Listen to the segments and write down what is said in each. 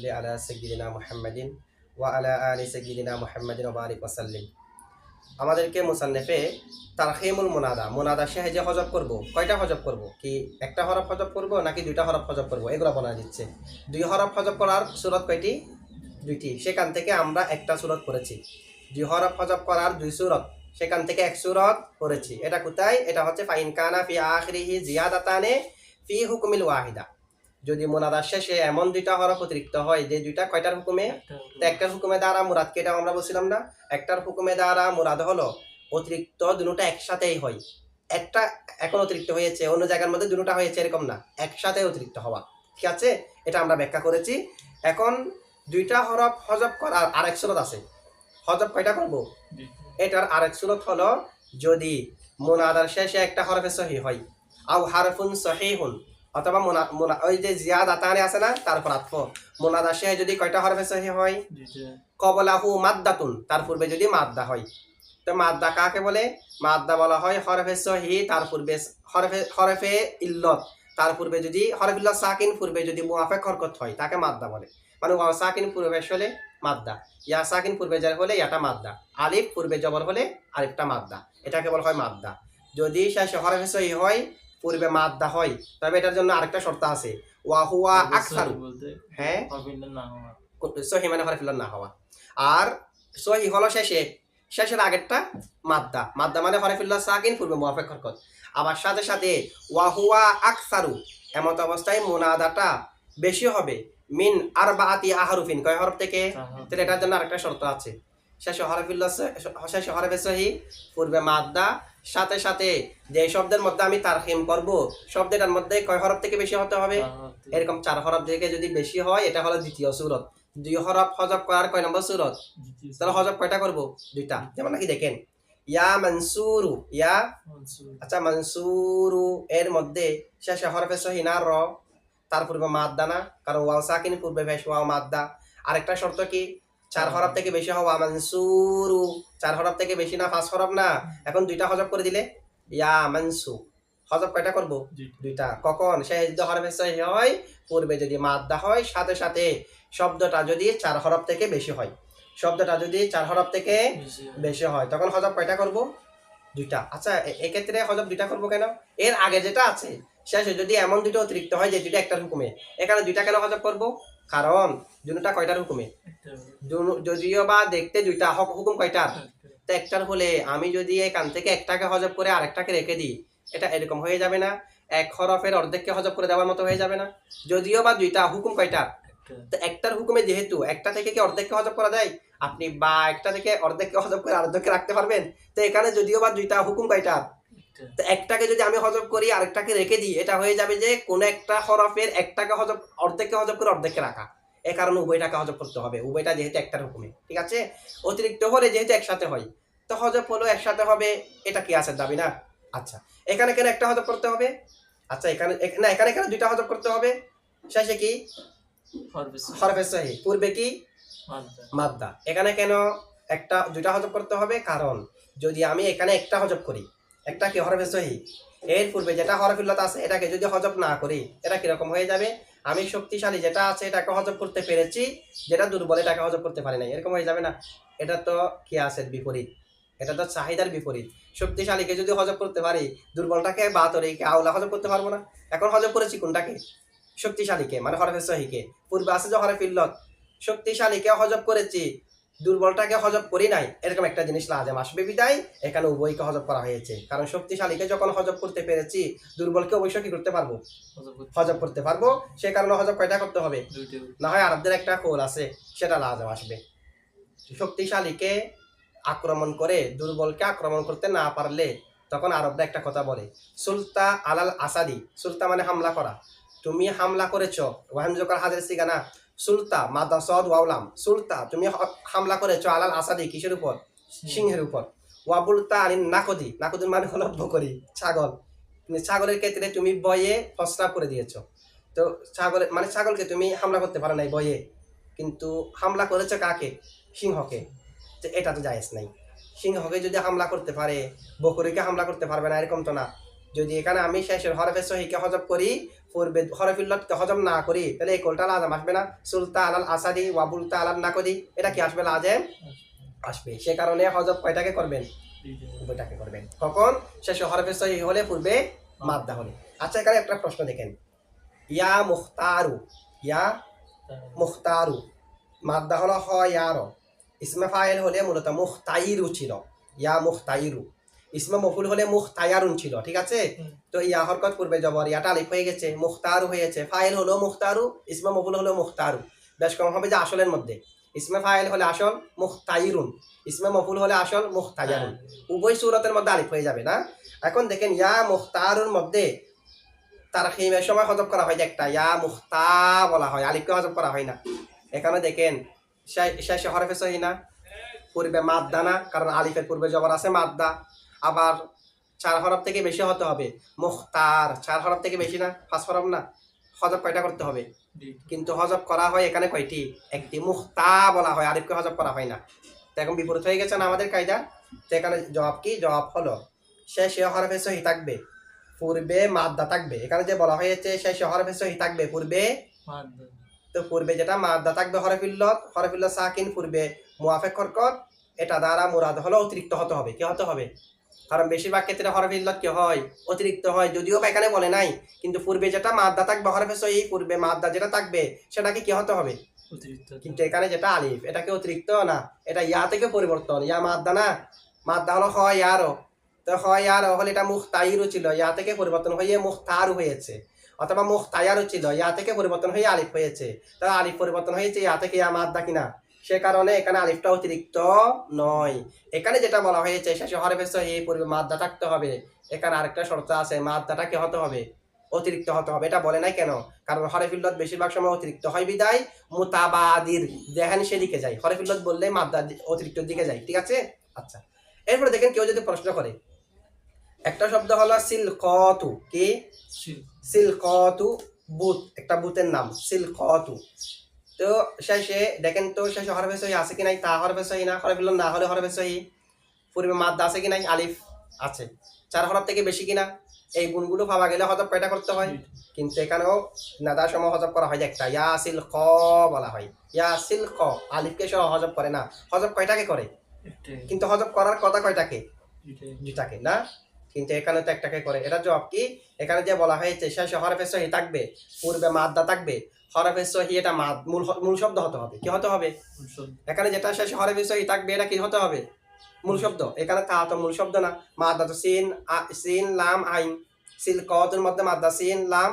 সাল্লি আলা সঈদিনা মোহাম্মদিন ওয়া আলা আলি সঈদিনা মোহাম্মদিন ওবারিক ওসাল্লিম আমাদেরকে মুসান্নেফে তারহিমুল মোনাদা মোনাদা সে যে হজব করব, কয়টা হজব করব? কি একটা হরফ হজব করব নাকি দুইটা হরফ হজব করব? এগুলো বলা দিচ্ছে। দুই হরফ হজব করার সুরত কয়টি? দুইটি। সেখান থেকে আমরা একটা সুরত করেছি দুই হরফ হজব করার দুই সুরত, সেখান থেকে এক সুরত করেছি এটা কোথায়? এটা হচ্ছে ফাইন কানা ফি আখরিহি জিয়াদাতানে ফি হুকুমিল ওয়াহিদা। যদি মোনাদার শেষে এমন দুইটা হরফ অতিরিক্ত হয় যে দুইটা কয়টার হুকুমে? একটার হুকুমে দ্বারা মুরাদকে এটা আমরা বলছিলাম না? একটার হুকুমে দ্বারা মুরাদ হলো অতিরিক্ত দুটোটা একসাথেই হয়। একটা এখন অতিরিক্ত হয়েছে অন্য জায়গার মধ্যে দুটোটা হয়েছে এরকম না। একসাথে অতিরিক্ত হওয়া। ঠিক আছে? এটা আমরা ব্যাখ্যা করেছি। এখন দুইটা হরফ হজব করার আরেক সুরত আছে। হজব কয়টা করব? এটার আরেক সুরত হলো যদি মোনাদার শেষে একটা হরফে সহি হয়। আও হারফুন সহিহুন। অথবা মোনা মোনা ওই যে জিয়াদ আতানে আছে না তারপর আত্ম মোনাদার শেষে যদি কয়টা হরফে সহি হয়? কবলাহু মাদ্দাতুন তার পূর্বে যদি মাদ্দা হয়। তো মাদ্দা কাকে বলে? মাদ্দা বলা হয় হরফে সহি তার পূর্বে হরফে হরফে ইল্লত। তার পূর্বে যদি হরফ ইল্লত সাকিন পূর্বে যদি মুআফেক হরকত হয় তাকে মাদ্দা বলে। মানে ওয়া সাকিন পূর্বে হলে মাদ্দা। ইয়া সাকিন পূর্বে যার হলে ইয়াটা মাদ্দা। আলিফ পূর্বে জবর হলে আলিফটা মাদ্দা। এটাকে বলা হয় মাদ্দা। যদি শেষে হরফে সহি হয় পূর্বে মাদ্দা হয়। তবে এটার জন্য আরেকটা শর্ত আছে। ওয়াহুয়া আকসারু। হ্যাঁ? সহি মানে হরফ ইল্লত না হওয়া। আর সহি হলো শেষে। শেষের আগেরটা মাদ্দা। মাদ্দা মানে হরফিল্লা সাকিন পূর্বে মুআফেক হরকত। আবার সাথে সাথে ওয়াহুয়া আকসারু। এমত অবস্থায় মোনাদাটা বেশি হবে। মিন আর বাতি আহারুফিন। কয় হরফ থেকে? তাহলে এটার জন্য আরেকটা শর্ত আছে। শেষে শেষে হরফে সহি পূর্বে মাদ্দা। সাথে সাথে যে শব্দের মধ্যে আমি করব শব্দটার মধ্যে কয় হরফ থেকে বেশি হতে হবে? এরকম চার হরফ থেকে যদি বেশি হয় এটা হলো দ্বিতীয় সুরত। দুই হরফ হজব করার কয় নম্বর সুরত? তাহলে হজব কয়টা করব? দুইটা। যেমন নাকি দেখেন ইয়া মনসুরু ইয়া আচ্ছা মনসুরু এর মধ্যে শেষে হরফে সহিনা র। তার পূর্বে মাদ্দা না কারণ ওয়াও সাকিন পূর্বে ভেস ওয়াও মাদ্দা। আরেকটা শর্ত কি? চার হরফ থেকে বেশি হওয়া মনসুরু চার হরফ থেকে বেশি না পাঁচ হরফ না। এখন দুইটা হজব করে দিলে? ইয়া মনসু। হজব কয়টা করব? দুইটা। কখন? সে যদি হরফে সহি হয় পূর্বে যদি মাদ্দা হয় সাথে সাথে শব্দটা যদি চার হরফ থেকে বেশি হয়। শব্দটা যদি চার হরফ থেকে বেশি হয়। তখন হজব কয়টা করব? দুইটা। আচ্ছা এক্ষেত্রে হজব দুইটা করব কেন? এর আগে যেটা আছে শেষে যদি এমন দুটো অতিরিক্ত হয় যে দুইটা একটার হুকুমে, এখানে দুইটা কেন হজব করব? কারণ দুটা কয়টার হুকুমে? যদিও বা দেখতে দুইটা হক- হুকুম কয়টার? তো একটার হলে আমি যদি এখান থেকে একটাকে হজব করে আরেকটাকে রেখে দিই, এটা এরকম হয়ে যাবে না। এক হরফের অর্ধেককে হজব করে দেওয়ার মতো হয়ে যাবে না। যদিও বা দুইটা হুকুম কয়টার? তো একটার হুকুমে যেহেতু একটা থেকে কি অর্ধেককে হজব করা যায়? আপনি বা একটা থেকে অর্ধেককে হজব করে অর্ধেককে রাখতে পারবেন? তো এখানে যদিও বা দুইটা হুকুম কয়টা তো একটাকে যদি আমি হজব করি আরেকটাকে রেখে দিই এটা হয়ে যাবে যে কোনো একটা হরফের একটাকে হজব অর্ধেককে হজব করে অর্ধেককে রাখা। এ কারণে উভয়টাকে হজব করতে হবে। উভয়টা যেহেতু একটার হুকুমে ঠিক আছে? অতিরিক্ত হলে যেহেতু একসাথে হয় তো হজব হলো একসাথে হবে এটা কি আছে দাবি না? আচ্ছা এখানে কেন একটা হজব করতে হবে? আচ্ছা এখানে না এখানে কেন দুইটা হজব করতে হবে? শেষে কি? হরফে সহি। পূর্বে কি? মাদ্দা। এখানে কেন একটা দুইটা হজব করতে হবে? কারণ যদি আমি এখানে একটা হজব করি একটা কি হরফে সহি? এর পূর্বে যেটা হরফিল্লত আছে, এটাকে যদি হজব না করি, এটা কীরকম হয়ে যাবে? আমি শক্তিশালী যেটা আছে, এটাকে হজব করতে পেরেছি, যেটা দুর্বল, এটাকে হজব করতে পারি না এরকম হয়ে যাবে না? এটা তো কি আছে? বিপরীত। এটা তো চাহিদার বিপরীত। শক্তিশালীকে যদি হজব করতে পারি, দুর্বলটাকে বা তরিকে আওলা হজব করতে পারব না? এখন হজব করেছি কোনটাকে? শক্তিশালীকে মানে হরফে সহিকে। পূর্বে আছে যে হরফিল্লত। শক্তিশালীকে হজব করেছি দুর্বলটাকে হজব করি নাই এরকম একটা জিনিস লাজেম আসবে বিদায়। এখানে উভয়কে হজব করা হয়েছে। কারণ শক্তিশালীকে যখন হজব করতে পেরেছি দুর্বলকে অবশ্যই কি করতে পারব? হজব করতে। পারব। সে কারণে হজব কয়টা করতে হবে? না হয় আরবদের একটা কোল আছে সেটা লাজেম আসবে। শক্তিশালীকে আক্রমণ করে দুর্বলকে আক্রমণ করতে না পারলে তখন আরবরা একটা কথা বলে সুলতা আলাল আসাদি সুলতা মানে হামলা করা। তুমি হামলা করেছ ওয়াহামজকার হাজার সিগানা সুলতা মাদা সদ ওয়াউলাম সুলতা তুমি হামলা করেছ আলাল আসাদি কিসের উপর? সিংহের উপর। ওয়াবুলতা আনি নাকদি। নাকদি মানে হলো বকরি ছাগল। তুমি ছাগলের ক্ষেত্রে তুমি বয়ে ফসরা করে দিয়েছ। তো ছাগলের মানে ছাগলকে তুমি হামলা করতে পারো নাই বয়ে কিন্তু হামলা করেছ কাকে? সিংহকে। তো এটা তো জায়েজ নাই। সিংহকে যদি হামলা করতে পারে বকরিকে হামলা করতে পারবে না এরকম তো না। যদি এখানে আমি শেষের হরফে সহিকে হজব করি, পূর্বে হরফিল্লত হজম না করি, তাহলে এই কোলটা লাজাম আসবে না। সুলতা আলাল আসাদি ওয়াবুলতা আলাল নাকদি এটা কি আসবে লাজেম? আসবে। সে কারণে হজব কয়টাকে করবেন? উভয়টাকে করবেন। কখন? শেষে হরফে সহি হলে, পূর্বে মাদ্দা হলে। আচ্ছা এখানে একটা প্রশ্ন দেখেন। ইয়া মুখতারু ইয়া মুখতারু, মাদ্দা হলো হ ইয়ার ইসমে ফাইল হলে মূলত মুখতাইরু ছিল। ইয়া মুখতাইরু। ইসমে মফুল হলে মুখ মুখতায়ারুন ছিল ঠিক আছে? তো ইয়া হরকত পূর্বে জবর? ইয়াটা আলিফ হয়ে গেছে মুখতারু হয়েছে। ফাইল হলো মুখতারু ইসমে মফুল হলো মুখতারু। বেশ কম হবে যে আসলের মধ্যে। ইসমে ফাইল হলে আসল মুখতাইরুন ইসমে মফুল হলে আসল মুখতায়ারুন। উভয় সুরতের মধ্যে আলিফ হয়ে যাবে না? এখন দেখেন ইয়া মুখতারুর মধ্যে তার হিমের সময় হজব করা হয় যে একটা ইয়া মুখতা বলা হয় আলিফকে হজব করা হয় না। এখানে দেখেন শেষে হরফে সহি না? পূর্বে মাদ্দা না কারণ আলিফের পূর্বে জবর আছে মাদ্দা। আবার চার হরফ থেকে বেশি হতে হবে। মুখতার চার হরফ থেকে বেশি না পাঁচ হরফ না হজব কয়টা করতে হবে? কিন্তু হজব করা হয় এখানে কয়টি? একটি মুখতা বলা হয় আরিফকে হজব করা হয় না। তো এখন বিপরীত হয়ে গেছে না আমাদের কায়দা? তো এখানে জবাব কি? জবাব হলো শেষে হরফে সহি থাকবে পূর্বে মাদ্দা থাকবে। এখানে যে বলা হয়েছে সে সে হরফে সহি থাকবে পূর্বে তো পূর্বে যেটা মাদ্দা থাকবে হরফিল্লত হরফিল্লত সাকিন পূর্বে মুআফেক হরকত এটা দ্বারা মুরাদ হলো অতিরিক্ত হতে হবে। কি হতে হবে? কারণ বেশিরভাগ ক্ষেত্রে হরফিল্লত কি হয়? অতিরিক্ত হয় যদিও বা এখানে বলে নাই। কিন্তু পূর্বে যেটা মাদ্দা থাকবে হরফে সহি পূর্বে মাদ্দা যেটা থাকবে সেটাকে কি হতে হবে? কিন্তু এখানে যেটা আলিফ এটাকে অতিরিক্ত না। এটা ইয়া থেকে পরিবর্তন। ইয়া মাদ্দা না? মাদ্দা হলো হয় ইয়ারও তো হয় ইয়ারও হলে এটা মুখ তাইরও ছিল। ইয়া থেকে পরিবর্তন হয়ে মুখ তারও হয়েছে। অথবা মুখ তায়ারও ছিল। ইয়া থেকে পরিবর্তন হয়ে আলিফ হয়েছে। তো আলিফ পরিবর্তন হয়েছে ইয়া থেকে ইয়া মাদ্দা কিনা? সে কারণে এখানে আলিফটা অতিরিক্ত নয়। এখানে যেটা বলা হয়েছে শেষে হরফে সহি পূর্বে মাদ্দা থাকতে হবে। এখানে আরেকটা শর্ত আছে মাদ্দাটা কি হতে হবে? অতিরিক্ত হতে হবে। এটা বলে নাই কেন? কারণ হরফিল্লত বেশিরভাগ সময় অতিরিক্ত হয় বিদায় মুতাবাদির দেহান সেদিকে যায়। হরফিল্লত বললে মাদ্দা অতিরিক্ত দিকে যায় ঠিক আছে? আচ্ছা এরপরে দেখেন কেউ যদি প্রশ্ন করে একটা শব্দ হলো সিলকতু কি? সিলকতু বুত একটা বুতের নাম সিলকতু। তো শেষে দেখেন তো শেষে হরফে সহি আছে কি নাই? তা হরফে সহি না? হরফিল্লত না হলে হরফে সহি। পূর্বে মাদ্দা আছে কি নাই? আলিফ আছে। চার হরফ থেকে বেশি কিনা? এই গুণগুলো পাওয়া গেলে হজব কয়টা করতে হয়? কিন্তু এখানেও নাদার সময় হজব করা হয় একটা। ইয়া সিল ক বলা হয়। ইয়া সিল ক। আলিফকে সহ হজব করে না। হজব কয়টাকে করে? কিন্তু হজব করার কথা কয়টাকে? দুটাকে না? কিন্তু এখানে তো একটাকে করে। এটা জবাব কি? এখানে যে বলা হয়েছে শেষে হরফে সহি থাকবে পূর্বে মাদ্দা থাকবে হরফে সহি এটা মাদ মূল মূল শব্দ হতে হবে। কি হতে হবে? এখানে যেটা শেষে হরফে সহি থাকবে এটা কি হতে হবে? মূল শব্দ। এখানে তা তো মূল শব্দ না। মাদ্দা তো সিন সিন লাম আইন। সিল কতুর মধ্যে মাদ্দা সিন লাম।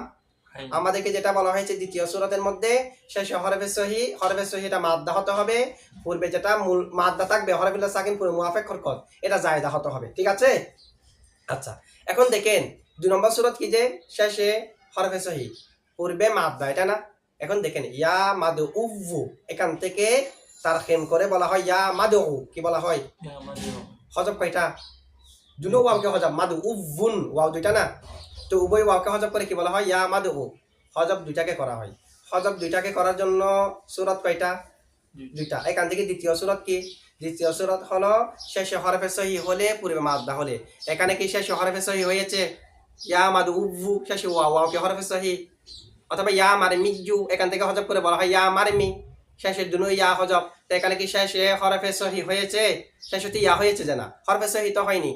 আমাদেরকে যেটা বলা হয়েছে দ্বিতীয় সুরতের মধ্যে শেষে হরফে সহি হরফে সহি এটা মাদ্দা হতে হবে। পূর্বে যেটা মূল মাদ্দা থাকবে হরফিল্লা সাকিন পুরো মুআফেক হরকত এটা জায়দা হতে হবে। ঠিক আছে? আচ্ছা এখন দেখেন দুই নম্বর সুরত কি যে? শেষে হরফে সহি। পূর্বে মাদ্দা এটা না? এখন দেখেন ইয়া মাদু উভু এখান থেকে তার খেম করে বলা হয় ইয়া মাদু কি বলা হয়? হজব কয়টা? দুনো ওয়াওকে হজব মাদু উভুন ওয়াও দুইটা না? তো উভয় ওয়াওকে হজব করে কি বলা হয়? ইয়া মাদু হজব দুইটাকে করা হয়। হজব দুইটাকে করার জন্য সুরত কয়টা? দুইটা। এখান থেকে দ্বিতীয় সুরত কি? দ্বিতীয় সুরত হলো শেষে হরফে সহি হলে পূর্বে মাদ্দা হলে। এখানে কি শেষে হরফে সহি হয়েছে? ইয়া মাদু উভু শেষে ওয়া ওয়াওকে হরফে সহি। অথবা ইয়া মারে মিজু এখান থেকে হজব করে বলা হয় ইয়া মারে মি। শেষে দুনো ইয়া হজব। তো এখানে কি শেষে হরফে সহি হয়েছে? শেষ তো ইয়া হয়েছে যে না হরফে সহি তো হয়নি।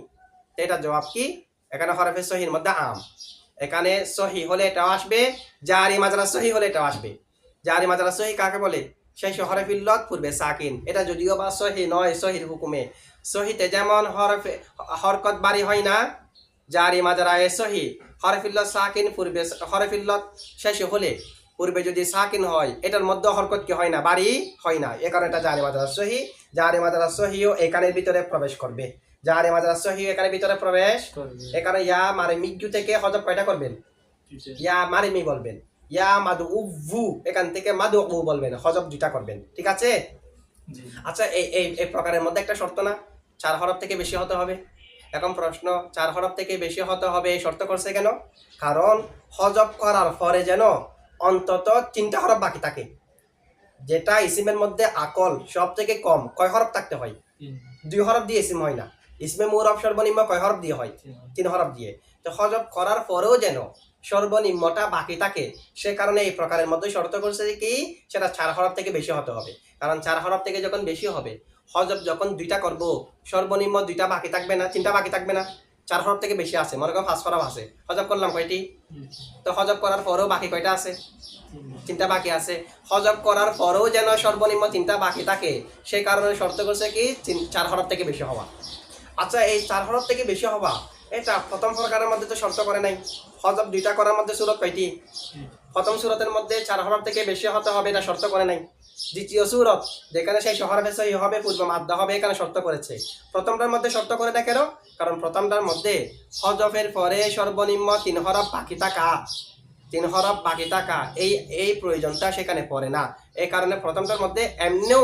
তো এটা জবাব কি? এখানে হরফে সহির মধ্যে আম। এখানে সহি হলে এটাও আসবে, জারি মাজরা সহি হলে এটাও আসবে। জারি মাজরা সহি কাকে বলে? শেষে হরফিল্লত পূর্বে সাকিন। এটা যদিও বা সহি নয়, সহির হুকুমে। সহিতে যেমন হরফে, হরকত বাড়ি হয় না, জারি মাজরায়ে সহি। হরফিল্লত সাকিন পূর্বে হরফিল্লত শেষে হলে পূর্বে যদি সাকিন হয় এটার মধ্যে হরকত কি হয় না? বাড়ি হয় না। এ কারণে এটা জারি মাজরা সহি। জারি মাজরা সহিও এখানের ভিতরে প্রবেশ করবে। জারি মাজরা সহি এখানে ভিতরে প্রবেশ এখানে ইয়া মারে মিজ্জু থেকে হজব কয়টা করবেন? ইয়া মারিমি বলবেন। ইয়া মাদু উভু এখান থেকে মাদু উ বলবেন হজব দুইটা করবেন। ঠিক আছে? আচ্ছা এই এই এই প্রকারের মধ্যে একটা শর্ত না? চার হরফ থেকে বেশি হতে হবে। এখন প্রশ্ন চার হরফ থেকে বেশি হতে হবে এই শর্ত করছে কেন? কারণ হজব করার পরে যেন অন্তত তিনটা হরফ বাকি থাকে। যেটা ইসিমের মধ্যে আকল সব থেকে কম কয় হরফ থাকতে হয়? দুই হরফ দিয়ে ইসিম হয় না। ইসমে মুরফ সর্বনিম্ন কয় হরফ দিয়ে হয়? তিন হরফ। দিয়ে। তো হজব করার পরেও যেন সর্বনিম্নটা বাকি থাকে সে কারণে এই প্রকারের মধ্যে শর্ত করছে কি সেটা চার হরফ থেকে বেশি হতে হবে। কারণ চার হরফ থেকে যখন বেশি হবে হজব যখন দুইটা করব, সর্বনিম্ন দুইটা বাকি থাকবে না, তিনটা বাকি থাকবে না, চার হরফ থেকে বেশি আছে, মনে করো পাঁচ হরফ আছে। হজব করলাম কয়টি? তো হজব করার পরেও বাকি কয়টা আছে? তিনটা বাকি আছে। হজব করার পরেও যেন সর্বনিম্ন তিনটা বাকি থাকে সেই কারণে শর্ত করছে কি চার হরফ থেকে বেশি হওয়া। আচ্ছা এই চার হরফ থেকে বেশি হওয়া, এটা প্রথম প্রকারের মধ্যে তো শর্ত করে নাই। হজব দুইটা করার মধ্যে সুরত কয়টি? প্রথম সুরতের মধ্যে চার হরফ থেকে বেশি হতে হবে, এটা শর্ত করে নাই। দ্বিতীয় সুরত, যেখানে সেই শহর বেশি হবে, পূর্ব মাদ্দা হবে, এখানে শর্ত করেছে। প্রথমটার মধ্যে শর্ত করে দেখেন কারণ প্রথমটার মধ্যে হজফের পরে সর্বনিম্ন তিন হরফ বাকি থাকা। তিন হরফ বাকি থাকা, এই এই প্রয়োজনটা সেখানে পড়ে না। এই কারণে প্রথমটার মধ্যে এমনিও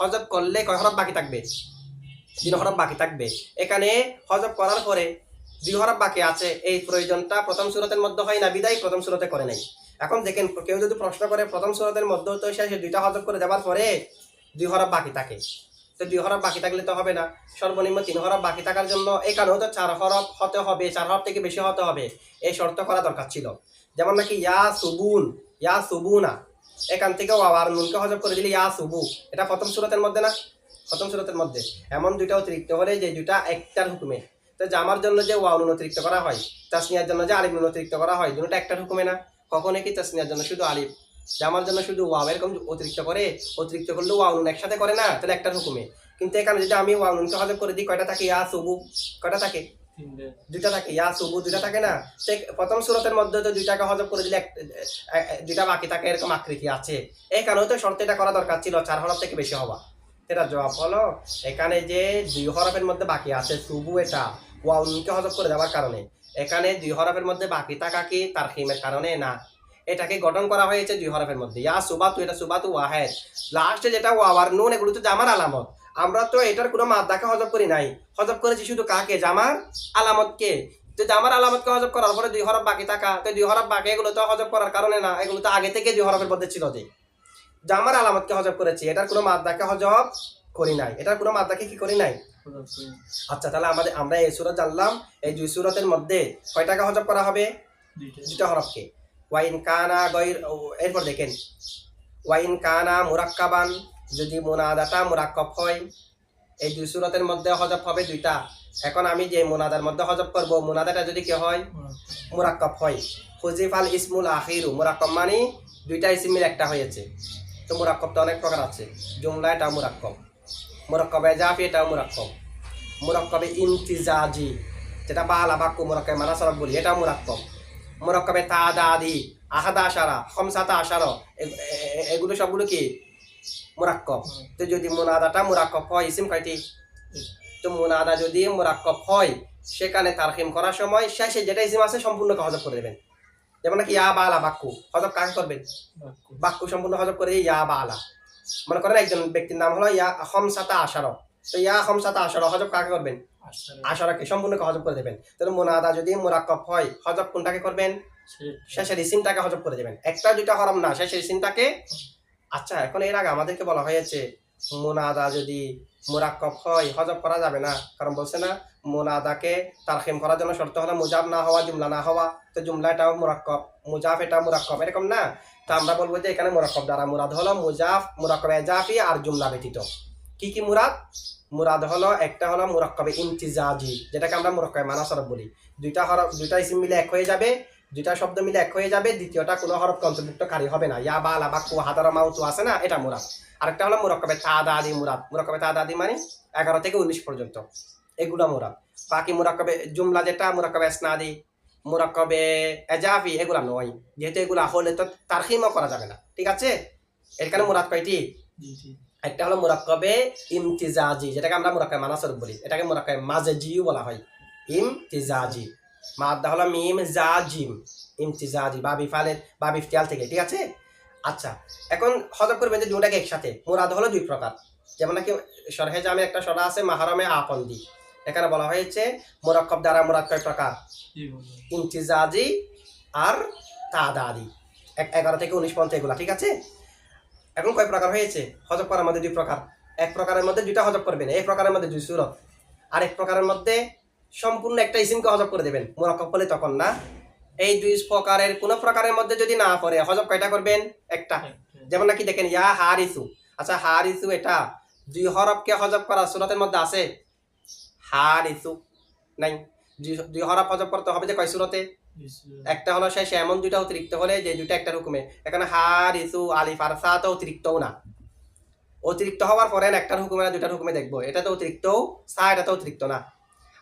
হজব করলে কয় হরফ বাকি থাকবে? তিন হরফ বাকি থাকবে। এখানে হজব করার পরে দুই হরফ বাকি আছে, এই প্রয়োজনটা প্রথম সুরতের মধ্যে হয় না, বিদায় প্রথম সুরতে করে নাই। এখন দেখেন, কেউ যদি প্রশ্ন করে প্রথম সুরতের মধ্যেও তো সে দুইটা হজব করে দেওয়ার পরে দুই হরফ বাকি থাকে। তো দুই হরফ বাকি থাকলে তো হবে না। সর্বনিম্ন তিন হরফ বাকি থাকার জন্য এই কারণেও তো চার হরফ হতে হবে, চার হরফ থেকে বেশি হতে হবে। এই শর্ত করা দরকার ছিল। যেমন নাকি ইয়া সুবুন, ইয়া সুবুনা। এখান থেকে আবার নুনকে হজব করে দিলে ইয়া সুবু। এটা প্রথম সুরতের মধ্যে না? প্রথম সুরতের মধ্যে। এমন দুইটা অতিরিক্ত হলে যে দুইটা একটার হুকুমে। তো জামার জন্য যে ওয়াও নুন অতিরিক্ত করা হয়, তাসনিয়ার জন্য যে নুন অতিরিক্ত করা হয়, দুটোটা একটার হুকুমে না? কখনো কি তাসনিয়ার জন্য শুধু আলিফ? জামার জন্য শুধু ওয়াও এরকম অতিরিক্ত করে অতিরিক্ত করলে ওয়াও নুন একসাথে করে না? তাহলে একটার হুকুমে। কিন্তু এখানে যদি আমি ওয়াও নুনকে হজব করে দিই কয়টা থাকে? ইয়া সুবু। কয়টা থাকে? দুইটা থাকে। ইয়া সুবু দুইটা থাকে না? সে প্রথম সুরতের মধ্যে তো দুইটাকে হজব করে দিলে দুইটা বাকি থাকে এরকম আকৃতি আছে। এই কারণে তো শর্ত এটা করা দরকার ছিল চার হরফ থেকে বেশি হওয়া। এটা জবাব হলো এখানে যে দুই হরফের মধ্যে বাকি আছে সুবু এটা ওয়াউনকে হজব করে দেওয়ার কারণে। এখানে দুই হরফের মধ্যে বাকি থাকা কি তার হিমের কারণে? না। এটাকে গঠন করা হয়েছে দুই হরফের মধ্যে। ইয়া সুবাতু, এটা সুবাতু ওয়াহেদ। লাস্টে যেটা ওয়াওয়ার নুন, এগুলো তো জামার আলামত। আমরা তো এটার কোনো মাদ্দাকে হজব করি নাই। হজব করেছি শুধু কাকে? জামার আলামতকে। তো জামার আলামতকে হজব করার পরে দুই হরফ বাকি থাকা। তো দুই হরফ বাকি, এগুলো তো হজব করার কারণে না। এগুলো তো আগে থেকে দুই হরফের মধ্যে ছিল যে। জামার আলামতকে হজব করেছি। এটার কোনো মাদ্দাকে হজব করি নাই। এটার কোনো মাদ্দাকে কি করি নাই? আচ্ছা তাহলে আমাদের আমরা এই সুরত জানলাম। এই দুই সুরতের মধ্যে কয়টাকে হজব করা হবে? দুটা হরফকে। ওয়াইন কানা গৈর এরপর দেখেন। ওয়াইন কানা মুরাক্কাবান যদি মোনাদাটা মুরাক্কব হয় এই দুই সুরতের মধ্যে হজব হবে দুইটা। এখন আমি যে মোনাদার মধ্যে হজব করব মোনাদাটা যদি কি হয়? মুরাক্কব। হয়। হুজিফ আল ইসমুল আখিরু মুরাক্কব মানে দুইটা ইসমিল একটা হয়েছে। তো মুরাক্কব তো অনেক প্রকার আছে। জুমলা এটা মুরাক্কব। মুরাক্কবে জাফি এটাও মুরাক্কব। মুরাক্কবে ইমতিজাজি যেটা বালা বাক্য মুরাক্কবে মানাসরফ বলি এটাও মুরাক্কব। মুরাক্কবে তাদাদি আহাদা আশারা খমসাতা আশারা এগুলো সবগুলো কি? মুরাক্কব। তো যদি মুনাদাটা মুরাক্কব হয় ইসিম কয়টি? তো মুনাদা যদি মুরাক্কব হয় সেখানে তারখিম করার সময় শেষে যেটা ইসিম আছে সম্পূর্ণ হজব করে দেবেন। যেমন নাকি ইয়া বালা বাক্য হজব কাকে করবেন? বাক্য। সম্পূর্ণ হজব করে ইয়া বালা। মনে করেন একজন ব্যক্তির নাম হলো ইয়া হমসাতা আশার। তো ইয়া হমসাতা আশার হজব কাকে করবেন? আশারাকে সম্পূর্ণ হজব করে দেবেন। তাহলে মোনাদা যদি মুরাক্কব হয় হজব কোনটাকে করবেন? শেষের ইসিমটাকে হজব করে দেবেন। একটা দুইটা হরম না শেষের ইসিমটাকে আচ্ছা এখন এর আগে আমাদেরকে বলা হয়েছে মোনাদা যদি মুরাক্কব হয় হজব করা যাবে না। কারণ বলছে না মোনাদাকে তারখিম করার জন্য শর্ত হলো মুজাব না হওয়া জুমলা না হওয়া। তো জুমলা এটাও মুরাক্কব মুজাফ এটা মুরাক্কব এরকম না? তা আমরা বলব যে এখানে মুরাক্কব দ্বারা মুরাদ হলো মুজাফ মুরাক্কব এজাফি আর জুমলা ব্যতীত। কি কি মুরাদ? মুরাদ হলো, একটা হলো মুরাক্কবে ইমতিজাজি যেটাকে আমরা মুরাক্কবে মানাসরফ বলি। দুইটা হরফ, দুইটা ইসিম মিলে এক হয়ে যাবে, দুইটা শব্দ মিলে এক হয়ে যাবে, দ্বিতীয়টা কোনো হরফ অন্তর্ভুক্তকারী হবে না। ইয়া, বা লাবাক্কু হাদারা মাউতু আছে না? এটা মুরাদ। আরেকটা হলো মুরাক্কবে তাদাদি মুরাদ। মুরাক্কবে তাদাদি মানে এগারো থেকে উনিশ পর্যন্ত। এগুলো মুরাদ। বাকি মুরাক্কবে জুমলা যেটা, মুরাক্কবে স্নাদি মুরাক্কবে এজাফি, এগুলা নয়। যেহেতু এগুলা হলে তো তারখিমও করা যাবে না। ঠিক আছে? এখানে মুরাদ কয়টি? একটা হলো মুরাক্কবে ইমতিজাজি যেটাকে আমরা মুরাক্কবে মানাসর বলি। এটাকে মুরাক্কবে মাজেজিও বলা হয়। ইমতিজাজি। মাদ্দা হলো মিম জাজিম। ইমতিজাজি বা বিফালের বা বিফতিয়াল থেকে ঠিক আছে? আচ্ছা এখন হজব করবেন যে দুটাকে একসাথে। মুরাদ হলো দুই প্রকার। যেমন নাকি সরহে জামে একটা সরা আছে মাহারমে আপন্দি। এখানে বলা হয়েছে মুরাক্কব দ্বারা মুরাদ কয় প্রকার? ইমতিজাজি আর তাদাদি। এক এগারো থেকে উনিশ পর্যন্ত এগুলা ঠিক আছে? এখন কয় প্রকার হয়েছে? হজব করার মধ্যে দুই প্রকার। এক প্রকারের মধ্যে দুইটা হজব করবেন এই প্রকারের মধ্যে দুই সুরত। আর এক প্রকারের মধ্যে সম্পূর্ণ একটা ইসিমকে হজব করে দেবেন মোরাক্কব হলে তখন না। এই দুই প্রকারের কোন প্রকারের মধ্যে যদি না পড়ে হজব কয়টা করবেন? একটা। যেমন নাকি দেখেন ইয়া হারিসু। আচ্ছা হারিসু এটা দুই হরফকে হজব করা সুরতের মধ্যে আছে? হারিসু। নাই। দুই হরফ হজব করতে হবে যে কয় সুরতে? একটা হলো শেষে এমন দুইটা অতিরিক্ত হলে যে দুইটা একটা হুকুমে এখানে হারিসু আলিফ আর সা তো অতিরিক্তও না। অতিরিক্ত হওয়ার পরে একটার হুকুমে না দুইটার হুকুমে দেখব। এটা তো অতিরিক্ত সা এটা তো অতিরিক্ত না।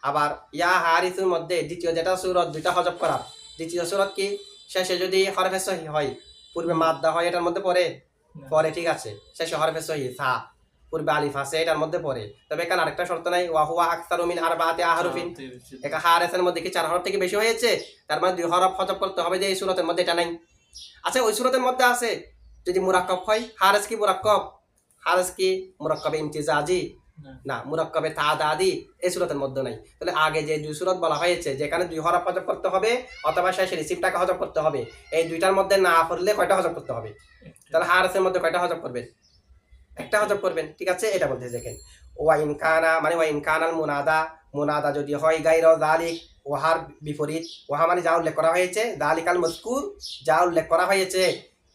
আবার ইয়া হারিসুর মধ্যে দ্বিতীয় যেটা সুরত দুইটা হজব করা। দ্বিতীয় সুরত কি? শেষে যদি হরফে সহি হয় পূর্বে মাদ্দা হয় এটার মধ্যে পরে পরে ঠিক আছে। শেষে হরফে সহি সা। পূর্বে আলিফ আছে এটার মধ্যে পড়ে। তবে এখানে আরেকটা শর্ত নাই ওয়াহুয়া আখতার মিন আর আহরুফিন। একা হারেসের মধ্যে কি চার হরফ থেকে বেশি হয়েছে? তার মানে দুই হরফ হজব করতে হবে যে এই সুরতের মধ্যে এটা নাই। আচ্ছা ওই সুরতের মধ্যে আছে যদি মুরাক্কব হয় হারেস কি মুরাক্কব? হারেস কি মুরাক্কবে ইমতিজাজি? না। মুরাক্কবে তাদাদি এই সুরতের মধ্যে নাই। তাহলে আগে যে দুই সুরত বলা হয়েছে যেখানে দুই হরফ হজব করতে হবে অথবা শেষে রিসিভটাকে হজব করতে হবে এই দুইটার মধ্যে না পড়লে কয়টা হজব করতে হবে? তাহলে হারেসের মধ্যে কয়টা হজব করবেন একটা হজব করবেন, ঠিক আছে? এটা বলতে দেখেন। ওয়া ইনকানা মানে ওয়া ইনকানাল মুনাদা মুনাদা যদি হয় গাইর দালিক ওহার বিপরীত, ওহা মানে যা উল্লেখ করা হয়েছে দালিকাল মজকুর, যা উল্লেখ করা হয়েছে,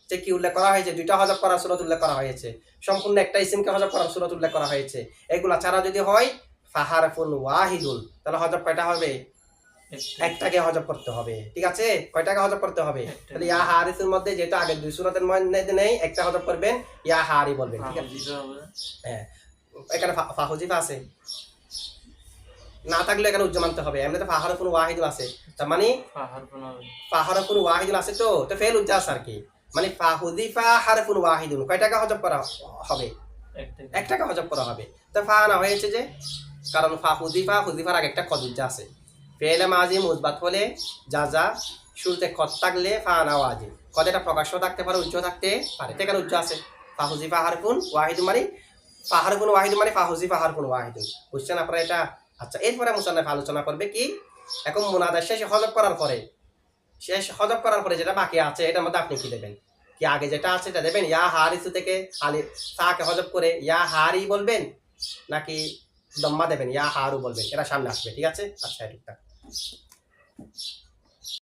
যে কি উল্লেখ করা হয়েছে? দুইটা হজব করার সুরত উল্লেখ করা হয়েছে। সম্পূর্ণ একটা ইসিমকে হজব করার সুরত উল্লেখ করা হয়েছে। এগুলা ছাড়া যদি হয়, ফাহারফুন ওয়াহিদুল তাহলে হজব কয়টা হবে? একটাকে হজব করতে হবে ঠিক আছে? কয়টাকে হজব করতে হবে? তাহলে ইয়া হারিসের মধ্যে যেহেতু আগের দুই সুরতের মধ্যে নেই একটা হজব করবেন ইয়া হারি বলবেন ঠিক আছে? হ্যাঁ। এখানে ফাহুজিফা আছে। না থাকলে এখানে উজ্জ্ব মানতে হবে এমনিতে ফাহারফুন ওয়াহিদুল আছে। তার মানে ফাহারফুন ওয়াহিদুল। আছে তো? তো ফেল উজ্জা আছে আর কি। মানে ফাহুজিফা হারফুন ওয়াহিদুল কয়টাকে হজব করা হবে? একটাকে হজব করা হবে। তো ফা না হয়েছে যে কারণ ফা হুজিফা হুজিফার আগে একটা কদুজ্জা আছে। ফেলে মাজি মুজবাত হলে যা যা শুরুতে কদ থাকলে ফা না ওয়াজি। কদ এটা প্রকাশ্য থাকতে পারে উজ্জ্ব থাকতে পারে। এখানে উজ্জ্ব আছে। ফাহুজি হুজিফা হারফুন ওয়াহিদু মানে ফা হারফুন ওয়াহিদু মানে ফা হুজিফা হারফুন ওয়াহিদু। বুঝছেন আপনারা এটা? আচ্ছা এরপরে মুসান্নাফ আলোচনা করবে কি? এখন মুনাদার শেষে হজব করার পরে, শেষ হজব করার পরে যেটা বাকি আছে, এটার মধ্যে আপনি কি দেবেন? কি আগে যেটা আছে এটা দেবেন? ইয়া হারিসু থেকে আলি তাকে হজব করে ইয়া হারি বলবেন? নাকি দম্মা দেবেন? ইয়া হারু বলবেন। এটা সামনে আসবে, ঠিক আছে? আচ্ছা ঠিকঠাক Deus.